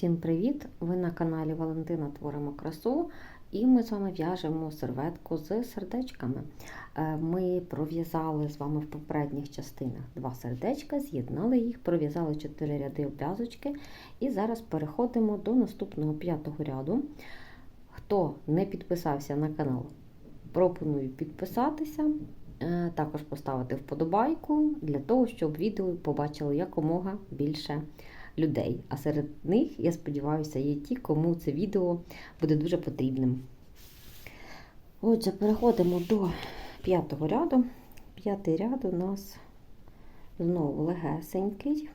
Всім привіт! Ви на каналі Валентина Творимо красу і ми з вами в'яжемо серветку з сердечками. Е, Ми пров'язали з вами в попередніх частинах два сердечка, з'єднали їх, пров'язали 4 ряди обв'язочки і зараз переходимо до наступного п'ятого ряду. Хто не підписався на канал, пропоную підписатися. е, Також поставити вподобайку для того, щоб відео побачили якомога більше. А серед них, я сподіваюся, є ті, кому це відео буде дуже потрібним. Отже, переходимо до п'ятого ряду. П'ятий ряд у нас знову легесенький.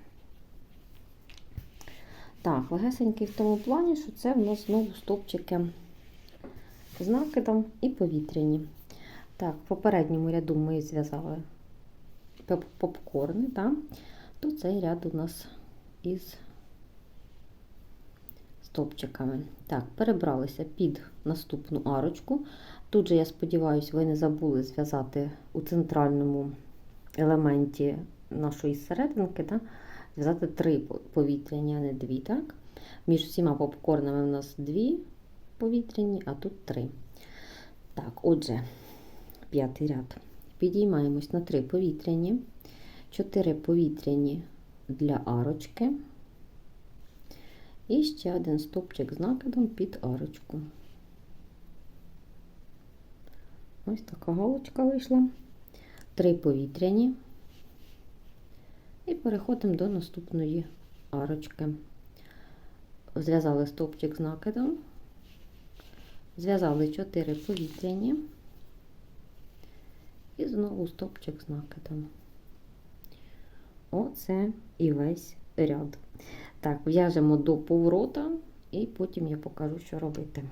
Так, легесенький в тому плані, що це в нас знову стовпчики з накидом і повітряні. Так, в попередньому ряду ми зв'язали попкорни, так? то цей ряд у нас із стопчиками. Так, перебралися під наступну арочку. Тут же, я сподіваюся, ви не забули зв'язати у центральному елементі нашої серединки, так? зв'язати три повітряні, а не дві. Так? Між всіма попкорнами у нас дві повітряні, а тут три. Так, отже, п'ятий ряд. Підіймаємось на три повітряні, чотири повітряні для арочки. І ще один стопчик з накидом під арочку. Ось така галочка вийшла. Три повітряні. І переходимо до наступної арочки. Зв'язали стопчик з накидом, зв'язали 4 повітряні і знову стопчик з накидом. Оце і весь ряд. Так, в'яжемо до поворота і потім я покажу, що робити.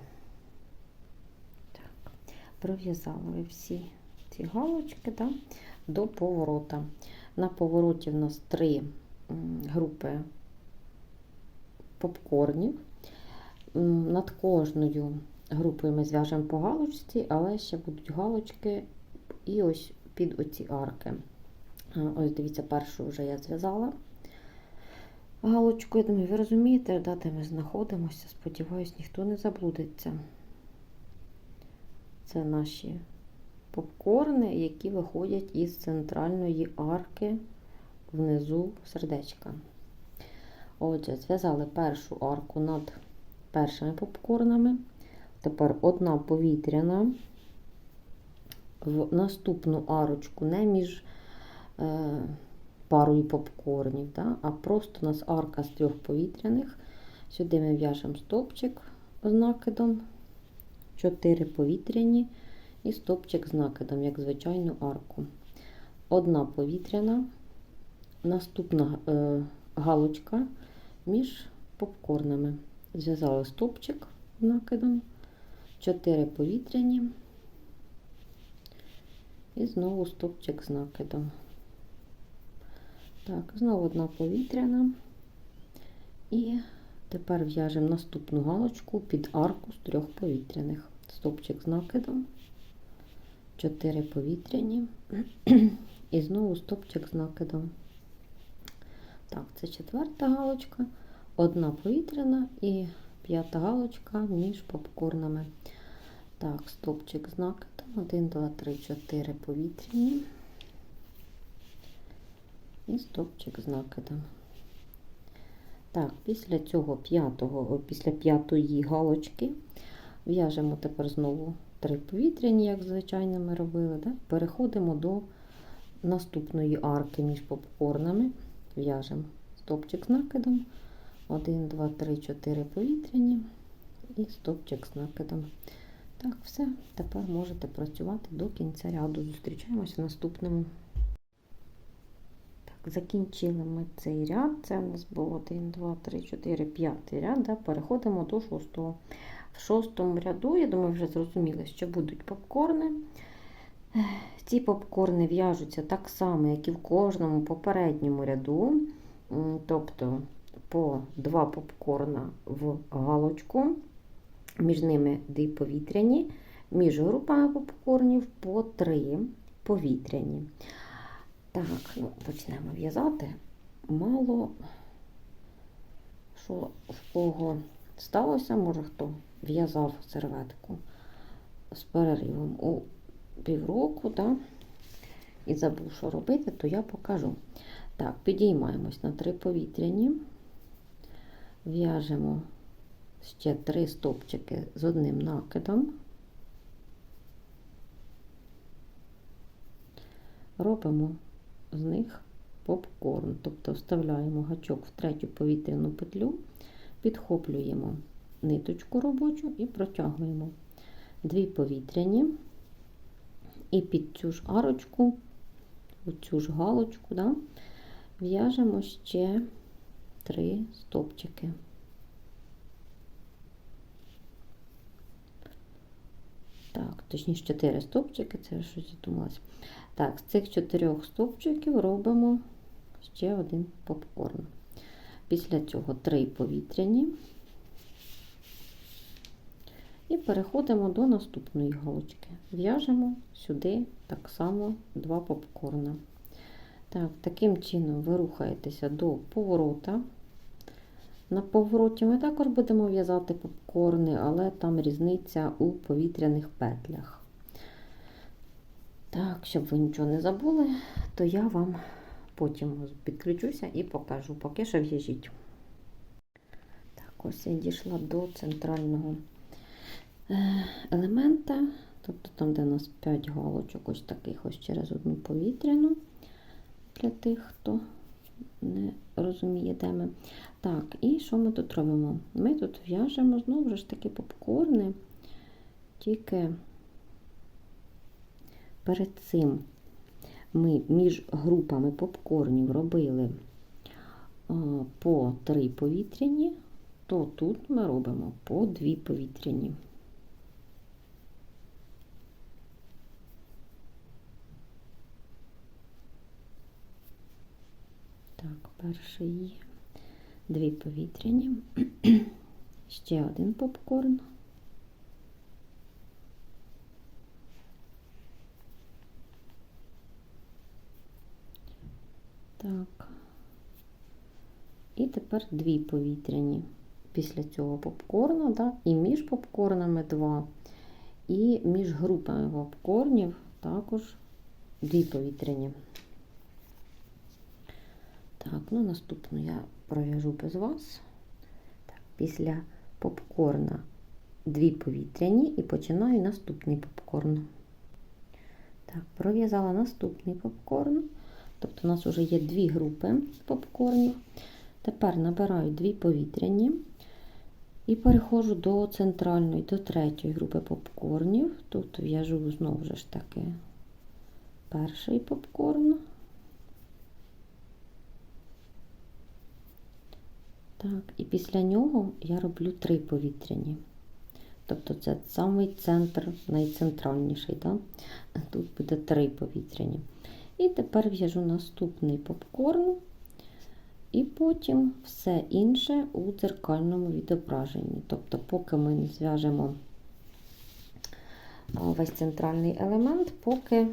Так, Пров'язали всі ці галочки да, до поворота. На повороті в нас три групи попкорнів. Над кожною групою ми зв'яжемо по галочці, але ще будуть галочки і ось під оці арки. Ось дивіться, першу вже я зв'язала галочку. Я думаю, ви розумієте, да, де ми знаходимося. Сподіваюсь, ніхто не заблудиться. Це наші попкорни, які виходять із центральної арки внизу сердечка. Отже, зв'язали першу арку над першими попкорнами. Тепер одна повітряна, в наступну арочку, не між е, парою попкорнів, да? а просто у нас арка з трьох повітряних. Сюди ми в'яжемо стопчик з накидом, 4 повітряні і стопчик з накидом, як звичайну арку. Одна повітряна, наступна е, галочка між попкорнами. Зв'язали стопчик з накидом, 4 повітряні і знову стопчик з накидом. Так, знову одна повітряна. І тепер в'яжемо наступну галочку під арку з трьох повітряних. Стопчик з накидом, 4 повітряні, і знову стопчик з накидом. Так, це четверта галочка, одна повітряна і п'ята галочка між попкорнами. Так, стопчик з накидом, 1, 2, 3, 4 повітряні і стопчик з накидом. Так, після цього п'ятого, після п'ятої галочки в'яжемо тепер знову три повітряні, як звичайно ми робили. Да? Переходимо до наступної арки між попкорнами. В'яжемо стопчик з накидом. 1, 2, 3, 4 повітряні і стопчик з накидом. Так, все, тепер можете працювати до кінця ряду. Зустрічаємося в наступному. Закінчили ми цей ряд, це у нас був 1, 2, 3, 4, 5 ряд. Да? Переходимо до шостого. В шостому ряду, я думаю, вже зрозуміли, що будуть попкорни. Ці попкорни в'яжуться так само, як і в кожному попередньому ряду. Тобто по два попкорна в галочку, між ними дві повітряні, між групами попкорнів по три повітряні. Так, ну, почнемо в'язати. Мало що в кого сталося, може хто в'язав серветку з переривом у півроку, да? і забув, що робити, то я покажу. Так, підіймаємось на три повітряні, в'яжемо ще три стопчики з одним накидом. Робимо з них попкорн, тобто вставляємо гачок в третю повітряну петлю, підхоплюємо ниточку робочу і протягуємо дві повітряні, і під цю ж арочку, оцю ж галочку, да, в'яжемо ще три стопчики. Так, точніше 4 стовпчики, це щось задумалась. Так, з цих чотирьох стовпчиків робимо ще один попкорн. Після цього три повітряні. І переходимо до наступної галочки. В'яжемо сюди так само два попкорна. Так, Таким чином ви рухаєтеся до поворота. На повороті ми також будемо в'язати попкорни, але там різниця у повітряних петлях. Так, щоб ви нічого не забули, то я вам потім підключуся і покажу, поки що в'яжіть. Так, ось я дійшла до центрального е, елемента, тобто там, де у нас 5 галочок, ось таких ось через одну повітряну, для тих, хто не розуміє, де ми. Так, і що ми тут робимо? Ми тут в'яжемо знову ж таки попкорни, тільки перед цим ми між групами попкорнів робили по три повітряні, то тут ми робимо по дві повітряні. Так, перший дві повітряні, ще один попкорн. Так. І тепер дві повітряні. Після цього попкорну, да, і між попкорнами два, і між групами попкорнів також дві повітряні. Так, ну наступну я пров'яжу без вас. Так, Після попкорна дві повітряні і починаю наступний попкорн. Так, пров'язала наступний попкорн. Тобто у нас вже є дві групи попкорнів. Тепер набираю дві повітряні і переходжу до центральної, до третьої групи попкорнів. Тут в'яжу знову ж таки перший попкорн. Так, і після нього я роблю три повітряні. Тобто це самий центр, найцентральніший. Да? Тут буде три повітряні. І тепер в'яжу наступний попкорн, і потім все інше у дзеркальному відображенні. Тобто, поки ми не зв'яжемо весь центральний елемент, поки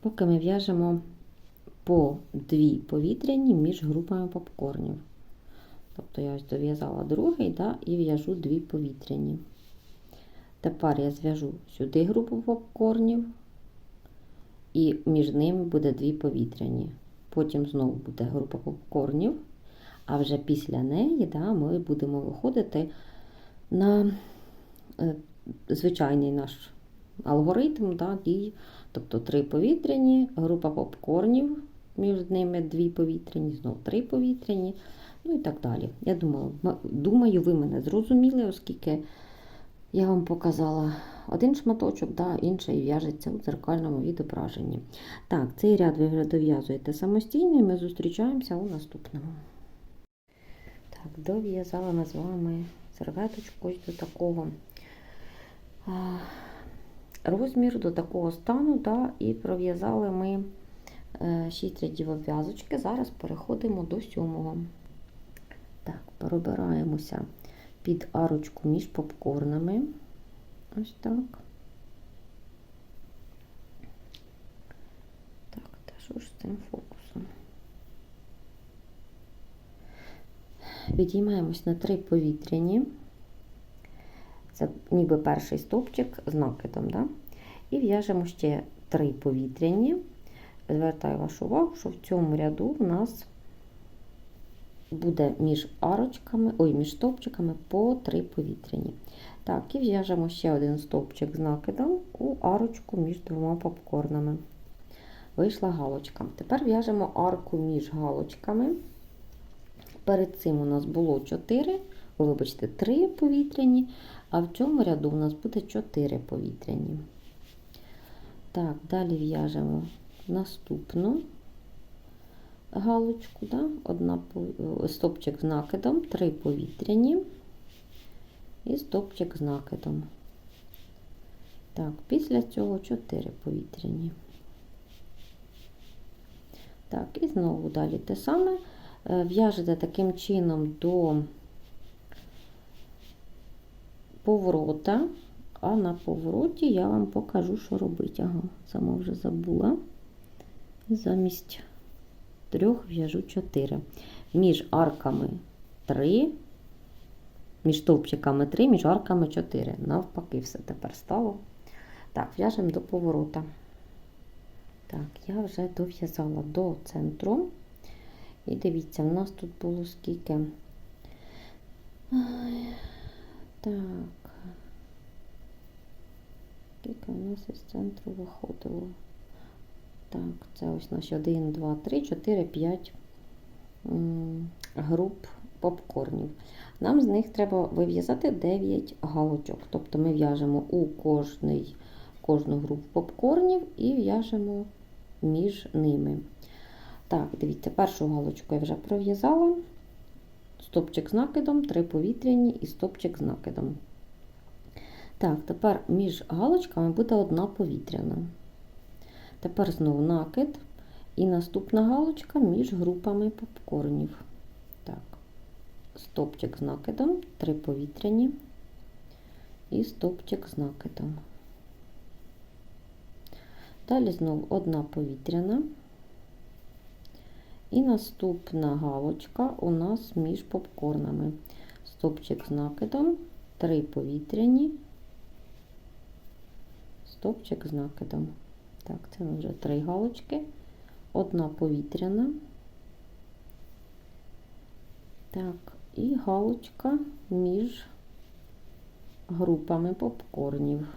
поки ми в'яжемо по дві повітряні між групами попкорнів. Тобто я ось дов'язала другий да, і в'яжу дві повітряні. Тепер я зв'яжу сюди групу попкорнів, і між ними буде дві повітряні. Потім знову буде група попкорнів, а вже після неї да, ми будемо виходити на е, звичайний наш алгоритм да, дій. Тобто три повітряні, група попкорнів, між ними дві повітряні, знову три повітряні, ну і так далі. Я думаю, думаю, ви мене зрозуміли, оскільки. Я вам показала один шматочок, да, інший в'яжеться у дзеркальному відображенні. Так, цей ряд ви дов'язуєте самостійно і ми зустрічаємося у наступному. Так, дов'язала ми з вами серветочку до такого розміру, до такого стану, да, і пров'язали ми 6 е, рядів обв'язочки. Зараз переходимо до сьомого. Так, пробираємося під арочку між попкорнами. Ось так. Так, та що ж з цим фокусом? Відіймаємось на три повітряні. Це ніби перший стовпчик з накидом. Да? І в'яжемо ще три повітряні. Звертаю вашу увагу, що в цьому ряду в нас буде між арочками, ой, між стовпчиками по 3 повітряні. Так, і в'яжемо ще один стовпчик з накидом у арочку між двома попкорнами. Вийшла галочка. Тепер в'яжемо арку між галочками. Перед цим у нас було 4, вибачте, 3 повітряні, а в цьому ряду у нас буде 4 повітряні. Так, далі в'яжемо наступну галочку, да? Одна, стопчик з накидом, 3 повітряні і стопчик з накидом. Так, після цього 4 повітряні. Так, і знову далі те саме. В'яжете таким чином до поворота, а на повороті я вам покажу, що робити. Ага, сама вже забула. Замість трьох в'яжу 4. Між арками 3, між стовпчиками 3, між арками 4. Навпаки, все тепер стало. Так, в'яжемо до поворота. Так, я вже дов'язала до центру. І дивіться, в нас тут було скільки. Ай, так. Скільки у нас із центру виходило? Так, це ось наші 1, 2, 3, 4, 5 груп попкорнів. Нам з них треба вив'язати 9 галочок. Тобто ми в'яжемо у кожний, кожну групу попкорнів і в'яжемо між ними. Так, дивіться, першу галочку я вже пров'язала. Стопчик з накидом, 3 повітряні і стопчик з накидом. Так, тепер між галочками буде одна повітряна. Тепер знову накид. І наступна галочка між групами попкорнів. Так, стопчик з накидом, 3 повітряні і стопчик з накидом. Далі знову одна повітряна. І наступна галочка у нас між попкорнами. Стопчик з накидом, 3 повітряні, стопчик з накидом. Так, це вже 3 галочки, одна повітряна. Так, і галочка між групами попкорнів.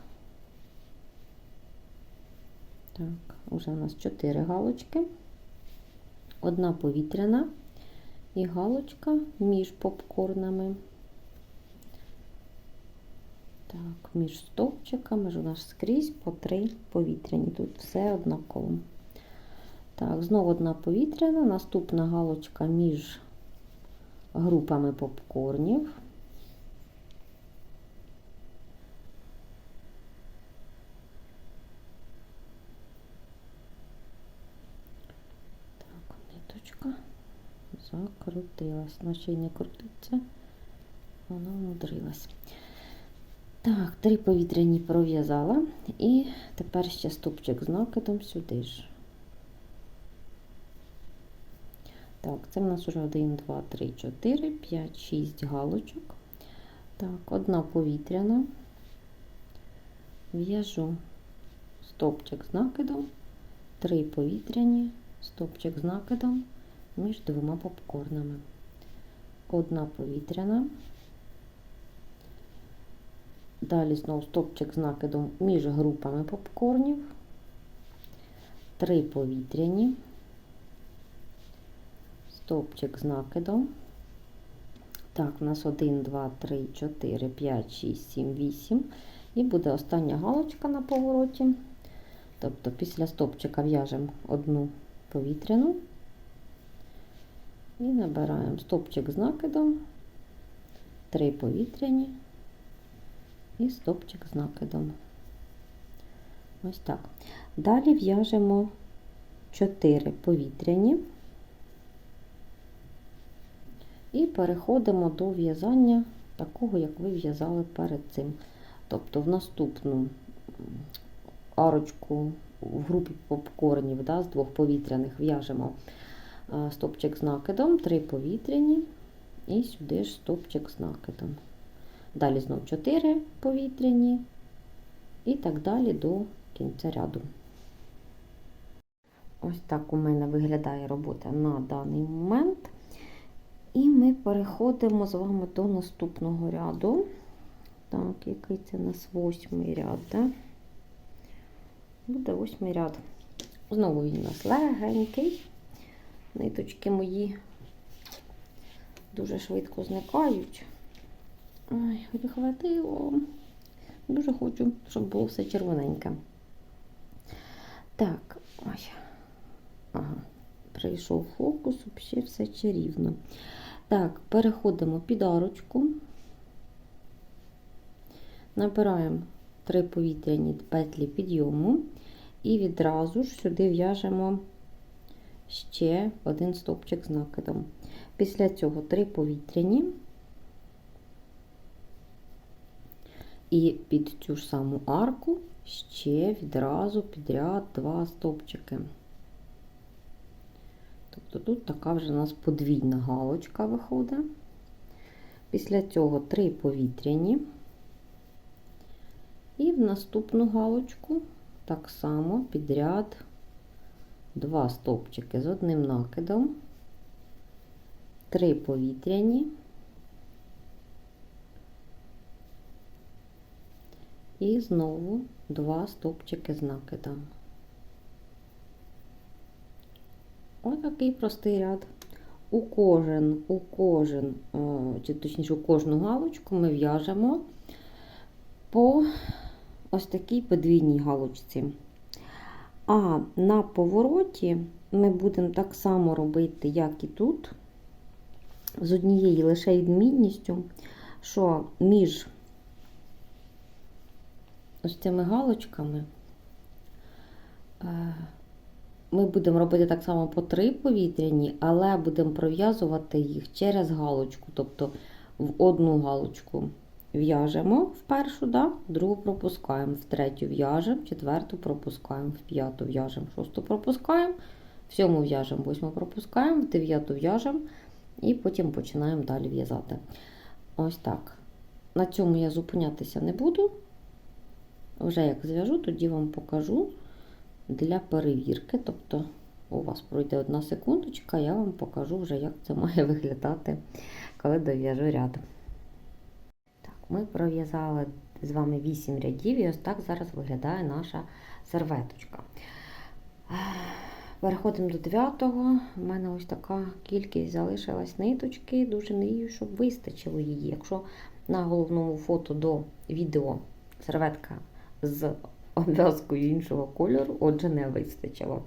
Так, вже у нас 4 галочки одна повітряна і галочка між попкорнами. Так, між стовпчиками ж у нас скрізь по три повітряні. Тут все однаково. Так, знову одна повітряна, наступна галочка між групами попкорнів. закрутилась. Наче й не крутиться, вона мудрилась. Так, три повітряні пров'язала, і тепер ще стопчик з накидом сюди ж. Так, це в нас вже 1, 2, 3, 4, 5, 6 галочок. Так, одна повітряна, в'яжу стопчик з накидом, три повітряні, стопчик з накидом між двома попкорнами. Одна повітряна. Далі знову стопчик з накидом між групами попкорнів, три повітряні, стопчик з накидом. Так, у нас 1, 2, 3, 4, 5, 6, 7, 8. І буде остання галочка на повороті. Тобто після стопчика в'яжемо одну повітряну. І набираємо стопчик з накидом, три повітряні і стопчик з накидом. Ось так. Далі в'яжемо 4 повітряні і переходимо до в'язання такого, як ви в'язали перед цим. Тобто в наступну арочку в групі попкорнів да, з двох повітряних в'яжемо стопчик з накидом, 3 повітряні І сюди ж стовпчик з накидом. Далі знов 4 повітряні і так далі до кінця ряду. Ось так у мене виглядає робота на даний момент. І ми переходимо з вами до наступного ряду. Так, який це у нас восьмий ряд, да? Буде восьмий ряд. Знову він у нас легенький. Ниточки мої дуже швидко зникають. Ой, хватило. Дуже хочу, щоб було все червоненьке. Так, ой. Ага, прийшов фокус, взагалі все чарівно. Так, переходимо під арочку. Набираємо три повітряні петлі підйому і відразу ж сюди в'яжемо ще один стовпчик з накидом. Після цього три повітряні і під цю ж саму арку ще відразу підряд два стовпчики. Тобто тут така вже у нас подвійна галочка виходить. Після цього три повітряні. І в наступну галочку так само підряд два стовпчики з одним накидом, три повітряні і знову два стовпчики з накидом. Ось такий простий ряд. У кожен, у кожен, чи точніше, у кожну галочку ми в'яжемо по ось такій подвійній галочці. А на повороті ми будемо так само робити, як і тут, з однією лише відмінністю, що між ось цими галочками ми будемо робити так само по три повітряні, але будемо пров'язувати їх через галочку. Тобто в одну галочку в'яжемо в першу, да? другу пропускаємо, в третю в'яжемо, четверту пропускаємо, в п'яту в'яжемо, в шосту пропускаємо, в сьому в'яжемо, восьму пропускаємо, в дев'яту в'яжемо і потім починаємо далі в'язати. Ось так. На цьому я зупинятися не буду. Вже як зв'яжу, тоді вам покажу для перевірки. Тобто, у вас пройде одна секундочка, я вам покажу вже, як це має виглядати, коли дов'яжу ряд. Так, Ми пров'язали з вами 8 рядів, і ось так зараз виглядає наша серветочка. Переходимо до 9-го. У мене ось така кількість залишилась ниточки, дуже мрію, щоб вистачило її. Якщо на головному фото до відео серветка з обв'язкою іншого кольору, отже, не вистачило.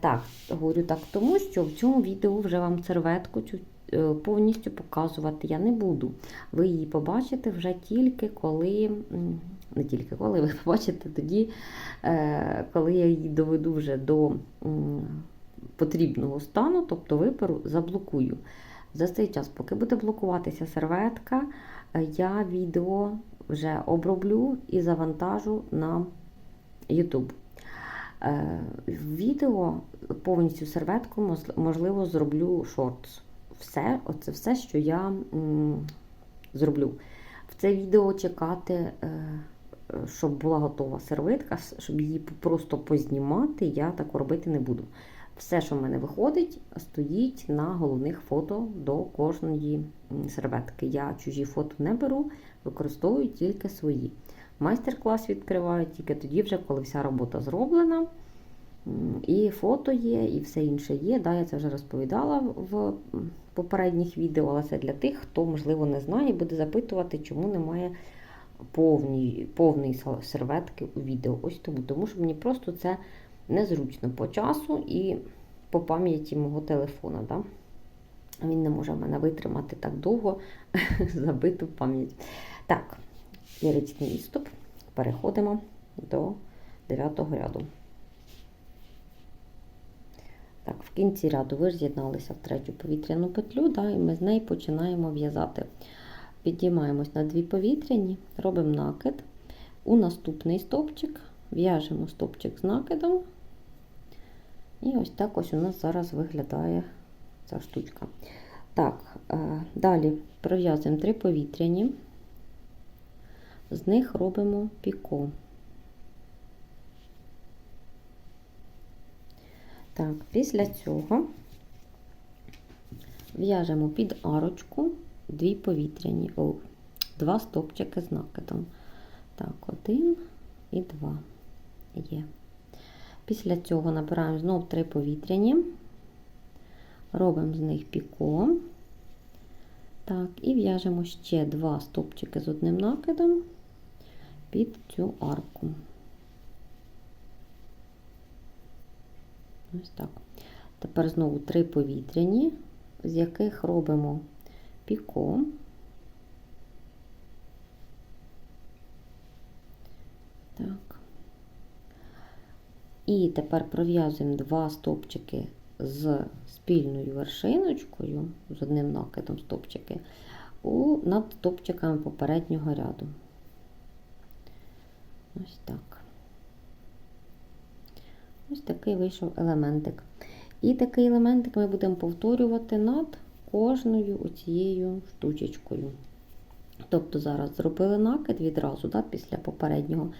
Так, говорю так, тому що в цьому відео вже вам серветку е, повністю показувати я не буду. Ви її побачите вже тільки коли, не тільки коли, ви побачите тоді, е, коли я її доведу вже до потрібного стану, тобто виперу, заблокую. За цей час, поки буде блокуватися серветка, е, я відео вже оброблю і завантажу на YouTube. Е, відео повністю серветку, можливо, зроблю шортс. Все, Оце все, що я зроблю. В це відео чекати, е, щоб була готова серветка, щоб її просто познімати, я так робити не буду. Все, що в мене виходить, стоїть на головних фото до кожної серветки. Я чужі фото не беру, використовую тільки свої. Майстер-клас відкриваю тільки тоді, вже, коли вся робота зроблена. І фото є, і все інше є. Да, Я це вже розповідала в попередніх відео, але це для тих, хто, можливо, не знає буде запитувати, чому немає повні, серветки у відео. Ось тому, тому що мені просто це незручно по часу і по пам'яті мого телефона. Да? Він не може мене витримати так довго забиту пам'ять. Так, ліричний відступ. Переходимо до 9 ряду. Так, В кінці ряду ви ж з'єдналися в третю повітряну петлю, да, і ми з неї починаємо в'язати. Підіймаємось на дві повітряні, робимо накид. У наступний стовпчик в'яжемо стовпчик з накидом. І ось так ось у нас зараз виглядає ця штучка. Так, е, далі пров'язуємо три повітряні, з них робимо піко. Так, після цього в'яжемо під арочку дві повітряні, о, два стопчики з накидом. Так, один і два є. Після цього набираємо знову три повітряні, робимо з них піко. Так, і в'яжемо ще два стопчики з одним накидом під цю арку. Ось так. Тепер знову три повітряні, з яких робимо піко. Так. І тепер пров'язуємо два стопчики з спільною вершиночкою, з одним накидом стопчики, у, над стопчиками попереднього ряду. Ось так. Ось такий вийшов елементик. І такий елементик ми будемо повторювати над кожною оцією штучечкою. Тобто зараз зробили накид відразу, да, після попереднього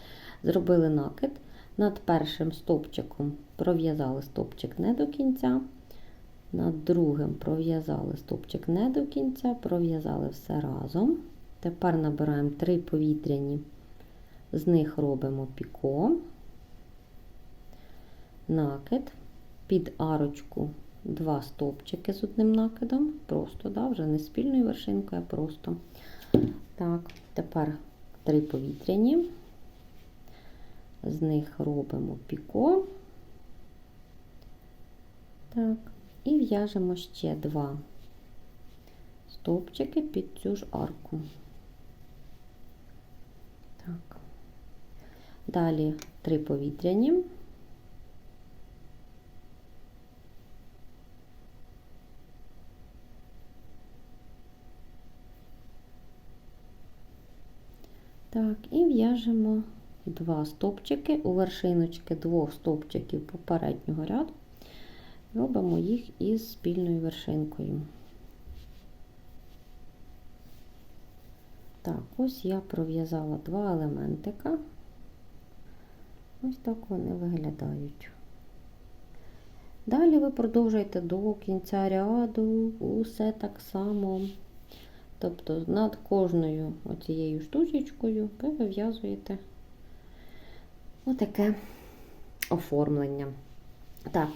зробили накид. Над першим стовпчиком пров'язали стовпчик не до кінця, над другим пров'язали стовпчик не до кінця, пров'язали все разом. Тепер набираємо три повітряні, з них робимо піко, накид, під арочку два стовпчики з одним накидом, просто, да, вже не спільною вершинкою, а просто. Так, тепер три повітряні з них робимо піко. Так, і в'яжемо ще два стовпчики під цю ж арку. Так. Далі три повітряні. Так, і в'яжемо два стовпчики у вершиночки двох стовпчиків попереднього ряду, робимо їх із спільною вершинкою. Так, ось я пров'язала два елементика. Ось так вони виглядають. Далі ви продовжуєте до кінця ряду, усе так само. Тобто над кожною оцією штучечкою ви вив'язуєте отаке оформлення. Так,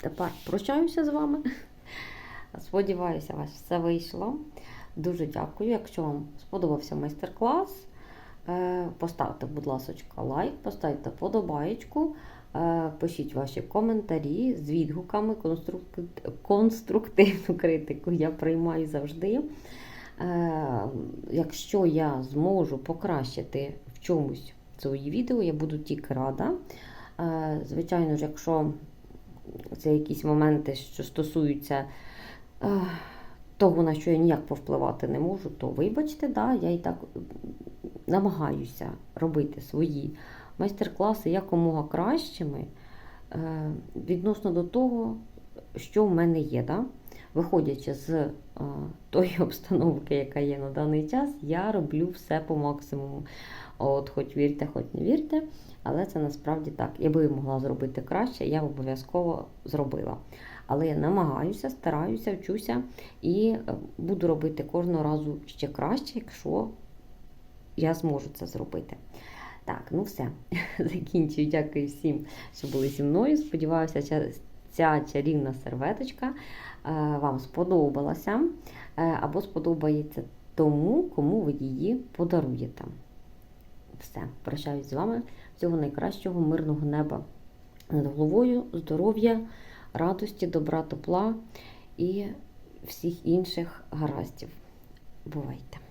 тепер прощаюся з вами. Сподіваюся, у вас все вийшло. Дуже дякую. Якщо вам сподобався майстер-клас, поставте, будь ласка, лайк, поставте подобаєчку, пишіть ваші коментарі з відгуками, конструктивну критику я приймаю завжди. Якщо я зможу покращити в чомусь свої відео, я буду тільки рада. Звичайно ж, якщо це якісь моменти, що стосуються того, на що я ніяк повпливати не можу, то вибачте, да, я і так намагаюся робити свої майстер-класи якомога кращими відносно до того, що в мене є. Да? Виходячи з тої обстановки, яка є на даний час, я роблю все по максимуму. От, Хоч вірте, хоч не вірте, але це насправді так. Я могла зробити краще, я б обов'язково зробила. Але я намагаюся, стараюся, вчуся і буду робити кожного разу ще краще, якщо я зможу це зробити. Так, ну все, закінчую. Дякую всім, що були зі мною. Сподіваюся, ця чарівна серветочка вам сподобалася або сподобається тому, кому ви її подаруєте. Все, прощаюсь з вами. Всього найкращого, мирного неба над головою, здоров'я, радості, добра, тепла і всіх інших гараздів. Бувайте!